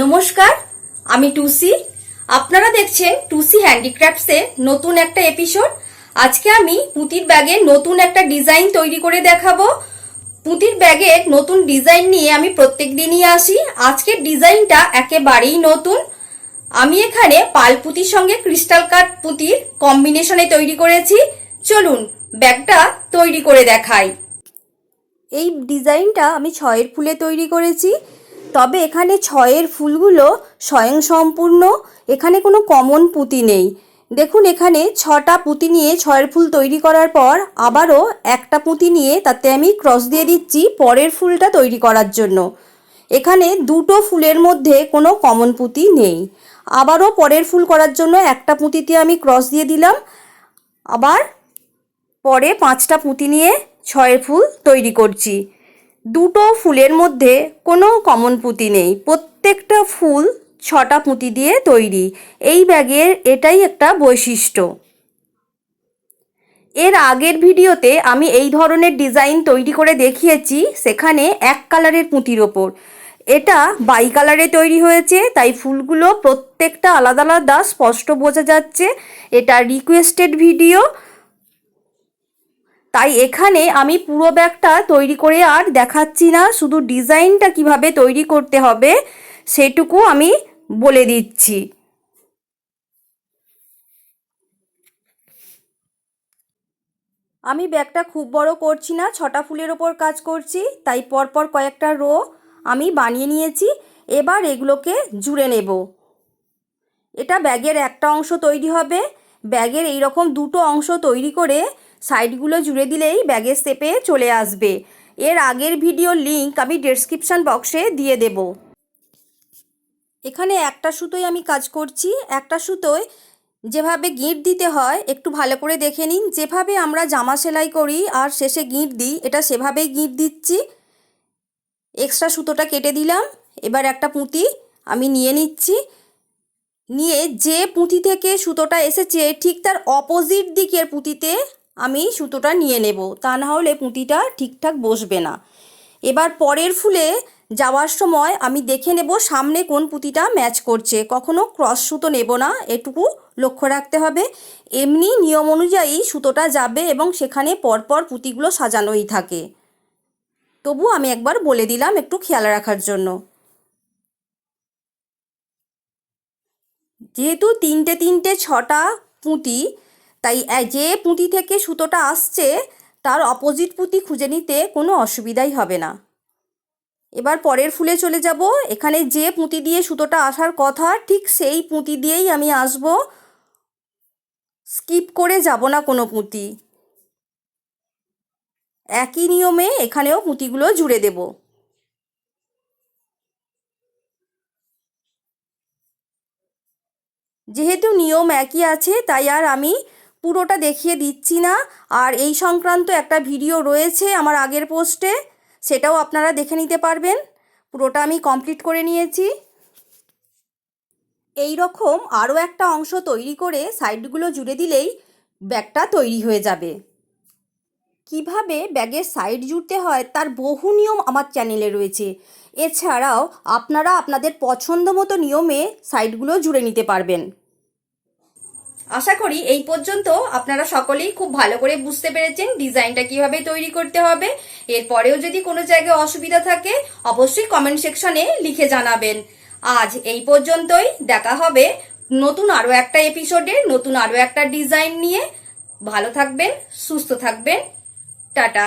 নমস্কার, আমি টুসি। আপনারা দেখছেন টুসি হ্যান্ডিক্রাফটসে নতুন একটা এপিসোড। আজকে আমি পুঁতির ব্যাগের নতুন একটা ডিজাইন তৈরি করে দেখাবো। পুঁতির ব্যাগের নতুন ডিজাইন নিয়ে আমি প্রত্যেক দিনই আসি। আজকের ডিজাইনটা একেবারেই নতুন। আমি এখানে পাল পুঁতির সঙ্গে ক্রিস্টাল কাট পুঁতির কম্বিনেশনে তৈরি করেছি। চলুন, ব্যাগটা তৈরি করে দেখাই। এই ডিজাইনটা আমি ছয়ের ফুলে তৈরি করেছি। তবে এখানে ছয়ের ফুলগুলো স্বয়ংসম্পূর্ণ, এখানে কোনো কমন পুঁতি নেই। দেখুন এখানে ছটা পুঁতি নিয়ে ছয়ের ফুল তৈরি করার পর আবারও একটা পুঁতি নিয়ে তাতে আমি ক্রস দিয়ে দিচ্ছি পরের ফুলটা তৈরি করার জন্য। এখানে দুটো ফুলের মধ্যে কোনো কমন পুঁতি নেই। আবারও পরের ফুল করার জন্য একটা পুঁতিতে আমি ক্রস দিয়ে দিলাম। আবার পরে পাঁচটা পুঁতি নিয়ে ছয়ের ফুল তৈরি করছি। দুটো ফুলের মধ্যে কোনো কমন পুঁতি নেই। প্রত্যেকটা ফুল ছটা পুঁতি দিয়ে তৈরি। এই ব্যাগের এটাই একটা বৈশিষ্ট্য। এর আগের ভিডিওতে আমি এই ধরনের ডিজাইন তৈরি করে দেখিয়েছি, সেখানে এক কালারের পুঁতির ওপর। এটা বাই কালারে তৈরি হয়েছে, তাই ফুলগুলো প্রত্যেকটা আলাদা আলাদা স্পষ্ট বোঝা যাচ্ছে। এটা রিকোয়েস্টেড ভিডিও তাই এখানে আমি পুরো ব্যাগটা তৈরি করে আর দেখাচ্ছি না, শুধু ডিজাইনটা কীভাবে তৈরি করতে হবে সেটুকু আমি বলে দিচ্ছি। আমি ব্যাগটা খুব বড় করছি না, ছটা ফুলের ওপর কাজ করছি, তাই পরপর কয়েকটা রো আমি বানিয়ে নিয়েছি, এবার এগুলোকে জুড়ে নেব। এটা ব্যাগের একটা অংশ তৈরি হবে, ব্যাগের এই রকম দুটো অংশ তৈরি করে সাইডগুলো জুড়ে দিলেই ব্যাগের শেপে চলে আসবে। এর আগের ভিডিও লিংক আমি ডেসক্রিপশান বক্সে দিয়ে দেব। এখানে একটা সুতোয় আমি কাজ করছি। একটা সুতোয় যেভাবে গিঁট দিতে হয়, একটু ভালো করে দেখে নিন। যেভাবে আমরা জামা সেলাই করি আর শেষে গিঁট দিই, এটা সেভাবেই গিঁট দিচ্ছি। এক্সট্রা সুতোটা কেটে দিলাম। এবার একটা পুঁতি আমি নিয়ে নিচ্ছি। নিয়ে যে পুঁতি থেকে সুতোটা এসেছে, ঠিক তার অপোজিট দিকের পুঁতিতে আমি সুতোটা নিয়ে নেব। তা না হলে পুঁতিটা ঠিকঠাক বসবে না। এবার পরের ফুলে যাওয়ার সময় আমি দেখে নেব সামনে কোন পুঁতিটা ম্যাচ করছে। কখনো ক্রস সুতো নেব না, এটুকু লক্ষ্য রাখতে হবে। এমনি নিয়ম অনুযায়ী সুতোটা যাবে এবং সেখানে পরপর পুঁতিগুলো সাজানোই থাকে। তবু আমি একবার বলে দিলাম একটু খেয়াল রাখার জন্য। যেহেতু তিনটে তিনটে ছটা পুঁতি তাই যে পুঁতি থেকে সুতোটা আসছে, তার অপোজিট পুঁতি খুঁজে নিতে কোনো অসুবিধাই হবে না। এবার পরের ফুলে চলে যাব। এখানে যে পুঁতি দিয়ে সুতোটা আসার কথা, ঠিক সেই পুঁতি দিয়েই আমি আসব। স্কিপ করে যাব না কোনো পুঁতি। একই নিয়মে এখানেও পুঁতিগুলো জুড়ে দেবো। যেহেতু নিয়ম একই আছে, তাই আর আমি পুরোটা দেখিয়ে দিচ্ছি না। আর এই সংক্রান্ত একটা ভিডিও রয়েছে আমার আগের পোস্টে, সেটাও আপনারা দেখে নিতে পারবেন। পুরোটা আমি কমপ্লিট করে নিয়েছি। এই রকম আরও একটা অংশ তৈরি করে সাইডগুলো জুড়ে দিলেই ব্যাগটা তৈরি হয়ে যাবে। কীভাবে ব্যাগের সাইড জুড়তে হয় তার বহু নিয়ম আমার চ্যানেলে রয়েছে। এছাড়াও আপনারা আপনাদের পছন্দ মতো নিয়মে সাইডগুলো জুড়ে নিতে পারবেন। আশা করি এই পর্যন্ত আপনারা সকলেই খুব ভালো করে বুঝতে পেরেছেন ডিজাইনটা কীভাবে তৈরি করতে হবে। এরপরেও যদি কোনো জায়গায় অসুবিধা থাকে, অবশ্যই কমেন্ট সেকশনে লিখে জানাবেন। আজ এই পর্যন্তই। দেখা হবে নতুন আরও একটা এপিসোডে নতুন আরও একটা ডিজাইন নিয়ে। ভালো থাকবেন, সুস্থ থাকবেন। টাটা।